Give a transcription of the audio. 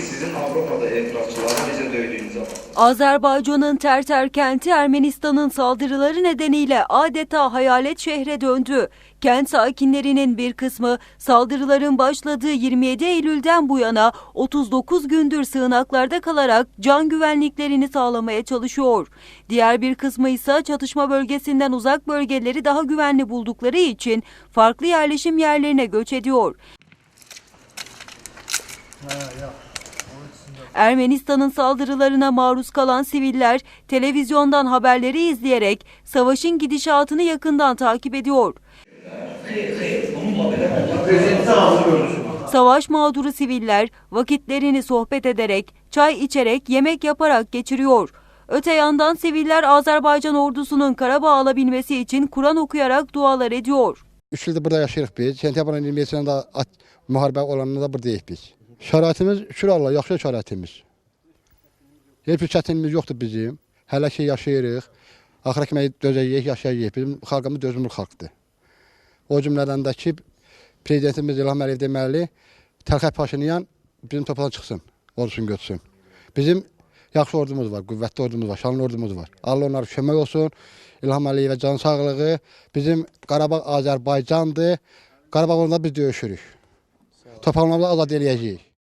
Sizin Avrupa'da etirazçıları necə döydüyünüzü anlatırıq. Azerbaycan'ın Terter kenti Ermenistan'ın saldırıları nedeniyle adeta hayalet şehre döndü. Kent sakinlerinin bir kısmı saldırıların başladığı 27 Eylül'den bu yana 39 gündür sığınaklarda kalarak can güvenliklerini sağlamaya çalışıyor. Diğer bir kısmı ise çatışma bölgesinden uzak bölgeleri daha güvenli buldukları için farklı yerleşim yerlerine göç ediyor. Ermenistan'ın saldırılarına maruz kalan siviller televizyondan haberleri izleyerek savaşın gidişatını yakından takip ediyor. Savaş mağduru siviller vakitlerini sohbet ederek, çay içerek, yemek yaparak geçiriyor. Öte yandan siviller Azerbaycan ordusunun Karabağ alabilmesi için Kur'an okuyarak dualar ediyor. Üç ildir burada yaşayırıq biz. Sentyabrın 27-sində də at müharibə olanında da buradayıq biz. Şəraitimiz şükür Allah, yaxşı şəraitimiz. Heç bir çətinimiz yoxdur bizim. Hələ ki yaşayırıq. Axıra kimi dözəcəyik, yaşayacağıq. Bizim xalqımız dözümlü xalqdır. O cümlədən də ki, prezidentimiz İlham Əliyev deməli, Tərxət Paşinyan bizim topadan çıxsın, ordusunu götürsün. Bizim yaxşı ordumuz var, qüvvətli ordumuz var, şanlı ordumuz var. Allah onlara kömək olsun. İlham Əliyevə can sağlığı. Bizim Qarabağ Azərbaycandır. Qarabağ onda biz döyüşürük. Torpaqlarımızı azad eləyəcəyik.